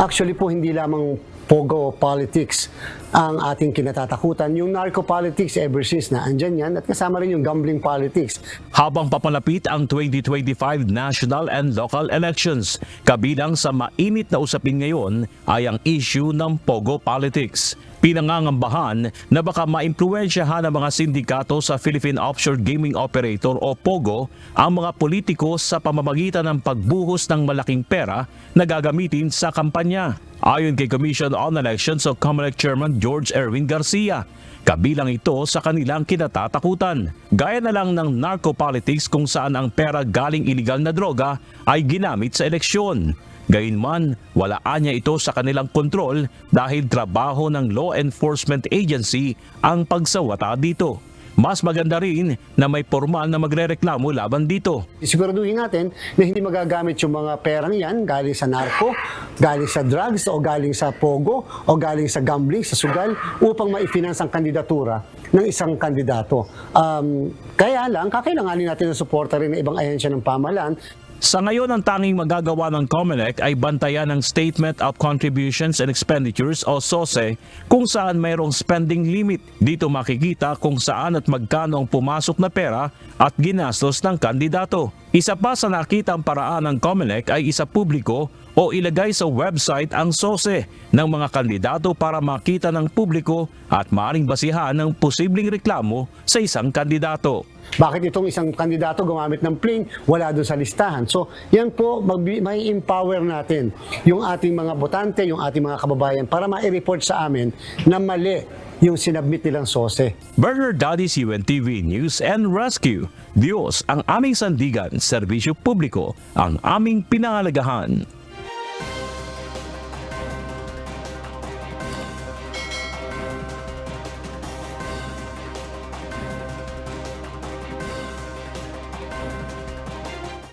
Actually po, hindi lamang pogo politics ang ating kinatatakutan. Yung narco politics ever since na andyan yan at kasama rin yung gambling politics. Habang papalapit ang 2025 national and local elections, kabilang sa mainit na usapin ngayon ay ang issue ng Pogo politics. Pinangangambahan na baka maimpluwensyahan ng mga sindikato sa Philippine Offshore Gaming Operator o POGO ang mga politiko sa pamamagitan ng pagbuhos ng malaking pera na gagamitin sa kampanya. Ayon kay Commission on Elections o COMELEC Chairman George Erwin Garcia, Kabilang ito sa kanilang kinatatakutan. Gaya na lang ng narco-politics kung saan ang pera galing iligal na droga ay ginamit sa eleksyon. Gayunman, walaan niya ito sa kanilang kontrol dahil trabaho ng law enforcement agency ang pagsawata dito. Mas maganda rin na may formal na magrereklamo laban dito. Siguraduhin natin na hindi magagamit yung mga perang yan galing sa narco, galing sa drugs, o galing sa pogo, o galing sa gambling, sa sugal, upang maifinance ang kandidatura ng isang kandidato. Um, kaya lang, kakailanganin natin ng suporta rin ng ibang ahensya ng pamahalaan Sa ngayon, ang tanging magagawa ng COMELEC ay bantayan ang Statement of Contributions and Expenditures o SOSE kung saan mayroong spending limit. Dito makikita kung saan at magkano ang pumasok na pera at ginastos ng kandidato. Isa pa sa nakitang paraan ng COMELEC ay isa publiko o ilagay sa website ang SOSE ng mga kandidato para makita ng publiko at maring basihan ng posibleng reklamo sa isang kandidato. Bakit itong isang kandidato gumamit ng plane, wala doon sa listahan. So, yan po, magbi- may empower natin yung ating mga botante, yung ating mga kababayan para ma-report sa amin na mali yung sinabmit nilang sose. Burger Daddy's UNTV News and Rescue. Diyos ang aming sandigan, serbisyo publiko ang aming pinahalagahan.